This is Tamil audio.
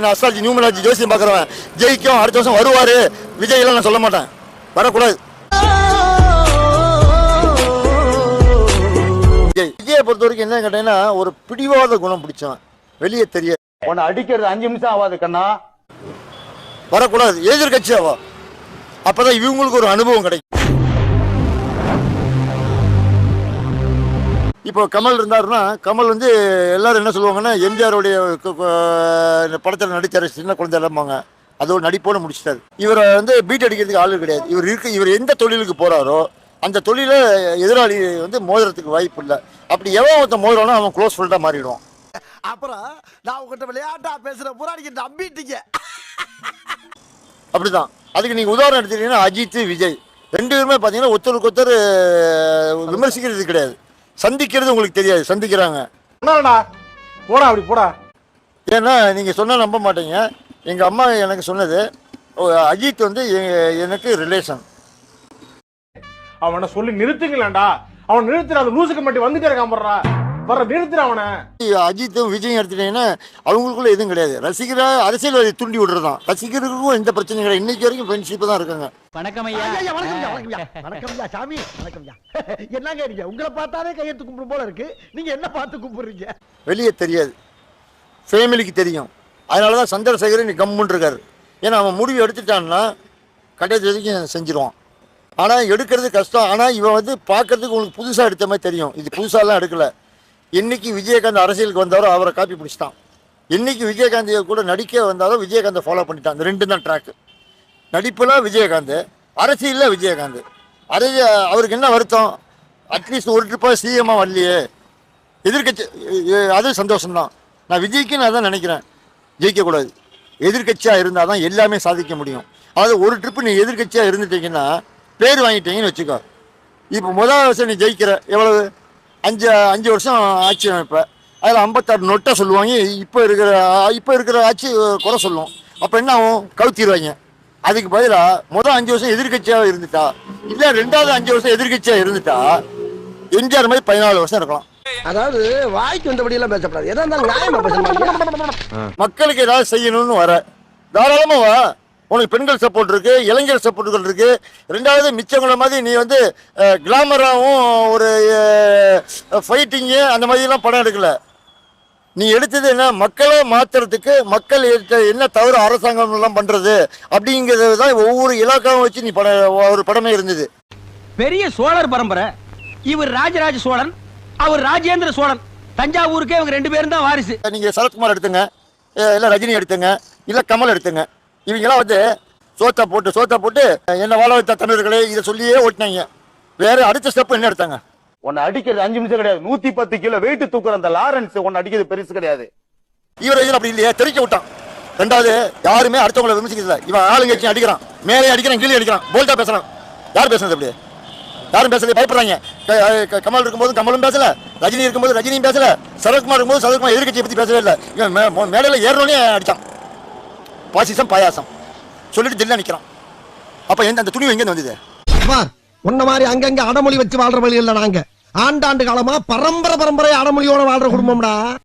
அஸ்ட்ராலஜி நியூமராஜி ஜோசியம் பார்க்குறவன். ஜெயிக்கும் அடுத்த வருஷம் வருவாரு. விஜய் எல்லாம் நான் சொல்ல மாட்டேன். வரக்கூடாது. விஜய். பொறுத்த வரைக்கும் என்ன கேட்டீங்கன்னா ஒரு பிடிவாத குணம் பிடிச்சவன். வெளியே தெரிய. உன்னை அடிக்கிறது அஞ்சு நிமிஷம் ஆகாது கண்ணா. வரக்கூடாது. எதிர்கட்சி அவா அப்பதான் இவங்களுக்கு ஒரு அனுபவம் கிடைக்கும். இப்போ கமல் இருந்தாருன்னா கமல் வந்து எல்லாரும் என்ன சொல்லுவாங்கன்னா எம்ஜிஆருடைய படத்தில் நடிச்சாரு சின்ன குழந்தை எல்லாம்பாங்க அதோட நடிப்போட முடிச்சிட்டாரு. இவரை வந்து பீட் அடிக்கிறதுக்கு ஆளு கிடையாது. இவர் இருக்கு இவர் எந்த தொழிலுக்கு போறாரோ அந்த தொழில எதிராளி வந்து மோதுறதுக்கு வாய்ப்பு இல்லை. அப்படி எவன் ஒருத்தன் மோதுறானோ அவன் க்ளோஸ் ஃப்ரெண்டாக மாறிடுவான். அப்புறம் நான் உங்ககிட்ட விளையாட்டா பேசுற பூரா நீங்க நம்பிட்டீங்க. அப்படிதான். அதுக்கு நீங்க உதாரணம் எடுத்துட்டீங்கன்னா அஜித் விஜய். ரெண்டு பேருமே பார்த்தீங்கன்னா ஒருத்தருக்கு ஒருத்தர் விமர்சிக்கிறது கிடையாது. சந்திக்கிறது உங்களுக்கு தெரியாது சந்திக்கிறாங்க. போடா அப்படி போடா. ஏன்னா நீங்க சொன்னா நம்ப மாட்டீங்க. எங்க அம்மா எனக்கு சொன்னது அஜித் வந்து எனக்கு ரிலேஷன் அவனை சொல்லி நிறுத்துங்களேன்டா. அவன் நிறுத்துற அந்த லூசுக்கு மட்டும் வந்துட்டே இருக்கான் போடுறா. வர நிறுத்துற அவனை. அஜித்தும் விஜயும் எடுத்துட்டீங்கன்னா அவங்களுக்குள்ள எதுவும் கிடையாது. ரசிகர அரசியல்வாதி தூண்டி விடுறதுதான். ரசிகர்களுக்கும் எந்த பிரச்சனையும் கிடையாது. இன்னைக்கு வரைக்கும் ஃப்ரெண்ட்ஷிப் தான் இருக்காங்க. வணக்கம் ஐயா, ஐயா வணக்கம் ஐயா, வணக்கம் ஐயா. வணக்கம் ஐயா, சாமி. வணக்கம் ஐயா. என்னங்க நீங்க? உங்களை பார்த்தாலே கையெழுத்து கும்பிடும் போல இருக்கு. நீங்க என்ன பார்த்து கும்பிடுறீங்க? வெளியே தெரியாது. ஃபேமிலிக்கு தெரியும். அதனால தான் சந்திரசேகர் இன்னைக்கு கம்முன்னு இருக்காரு. ஏன்னா அவன் முடிவு எடுத்துட்டான்னா கடைசி வரைக்கும் செஞ்சிருவான். ஆனால் எடுக்கிறது கஷ்டம். ஆனால் இவன் வந்து பார்க்கறதுக்கு உங்களுக்கு புதுசாக எடுத்த மாதிரி தெரியும். இது புதுசாலாம் எடுக்கல. என்னைக்கு விஜயகாந்த் அரசியலுக்கு வந்தாரோ அவரை காப்பி பிடிச்சிட்டான். என்னைக்கு விஜயகாந்த் கூட நடிக்க வந்தாரோ விஜயகாந்தை ஃபாலோ பண்ணிட்டான். அந்த ரெண்டு தான் ட்ராக்கு நடிப்பில் விஜயகாந்த் அரசியலில் விஜயகாந்த். அரசியல் அவருக்கு என்ன வருத்தம்? அட்லீஸ்ட் ஒரு ட்ரிப்பாக சிஎம்மாக வரலையே. எதிர்கட்சி அது சந்தோஷம்தான். நான் விஜய்க்கு நான் தான் நினைக்கிறேன். ஜெயிக்கக்கூடாது எதிர்கட்சியாக இருந்தால் தான் எல்லாமே சாதிக்க முடியும். அதாவது ஒரு ட்ரிப்பு நீ எதிர்கட்சியாக இருந்துட்டீங்கன்னா பேர் வாங்கிட்டீங்கன்னு வச்சுக்கோ. இப்போ முதல் வருஷம் நீ ஜெயிக்கிற. எவ்வளவு? அஞ்சு அஞ்சு வருஷம் ஆட்சி அமைப்ப அதில் ஐம்பத்தாறு நொட்டை சொல்லுவாங்க. இப்போ இருக்கிற இப்போ இருக்கிற ஆட்சி குறை சொல்லும். அப்போ என்ன ஆகும்? கவுத்திடுவாங்க அதுக்கு பதிலாக முதல் அஞ்சு வருஷம் எதிர்கட்சியாக இருந்துட்டா இல்லை ரெண்டாவது அஞ்சு வருஷம் எதிர்கட்சியாக இருந்துட்டா எம்ஜிஆர் மாதிரி பதினாலு வருஷம் இருக்கலாம். அதாவது வாய்க்கு வந்தபடி எல்லாம் பேசப்படாது. எதா இருந்தாலும் மக்களுக்கு ஏதாவது செய்யணும்னு வர. தாராளமா வா. உனக்கு பெண்கள் சப்போர்ட் இருக்கு இளைஞர் சப்போர்ட்டுகள் இருக்கு. ரெண்டாவது மிச்சவங்கள மாதிரி நீ வந்து கிளாமராகவும் ஒரு ஃபைட்டிங்கு அந்த மாதிரிலாம் படம் எடுக்கல. நீ எடுத்தது என்ன? மக்களை மாத்துறதுக்கு மக்கள் ஏற்ற- என்ன தவறு அரசாங்கம் எல்லாம் பண்றது? அப்படிங்கிறது தான் ஒவ்வொரு இலாக்காவும் வச்சு நீ பட ஒரு படமே இருந்தது. பெரிய சோழர் பரம்பரை. இவர் ராஜராஜ சோழன் அவர் ராஜேந்திர சோழன். தஞ்சாவூருக்கே இவங்க ரெண்டு பேரும் தான் வாரிசு. நீங்க சரத்குமார் எடுத்துங்க இல்ல ரஜினி எடுத்துங்க இல்ல கமல் எடுத்துங்க. இவங்கெல்லாம் வந்து சோத்தா போட்டு சோத்தா போட்டு என்ன வாழ வைத்த தமிழர்களே இதை சொல்லியே ஓட்டினாங்க. வேற அடுத்த ஸ்டெப் என்ன எடுத்தாங்க? உன்னை அடிக்கிறது அஞ்சு நிமிஷம் கிடையாது. நூத்தி பத்து கிலோ வெயிட் தூக்குற அந்த லாரன்ஸ் உன்னை அடிக்கிறது பெருசு கிடையாது. இவர் இதில் அப்படி இல்லையே தெரிக்க விட்டான். ரெண்டாவது யாருமே அடுத்தவங்களை விமர்சிக்கிறதில்ல. இவன் ஆளுங்கட்சி அடிக்கிறான். மேலே அடிக்கிறான் கீழே அடிக்கிறான். போல்ட்டா பேசுறான். யார் பேசுறது அப்படி யாரும் பேசல பயப்படுறாங்க. கமல் இருக்கும்போது கமலும் பேசல. ரஜினி இருக்கும்போது ரஜினியும் பேசல. சரத்குமார் இருக்கும்போது சரத்குமார் எதிர்கட்சியை பத்தி பேசவே இல்லை. இவன் மேடையில ஏறணுனே அடிச்சான். பாசிசம் பாயாசம். சொல்லிட்டு தில்ல நிக்கிறான். அப்ப எந்த அந்த துணிவு எங்க வந்தது? உன்ன மாதிரி அங்கங்க அடமொழி வச்சு வாழ்ற வழி இல்ல நாங்க ஆண்டாண்டு காலமா பரம்பரை பரம்பரை அடமொழியோட வாழ்ற குடும்பம்டா.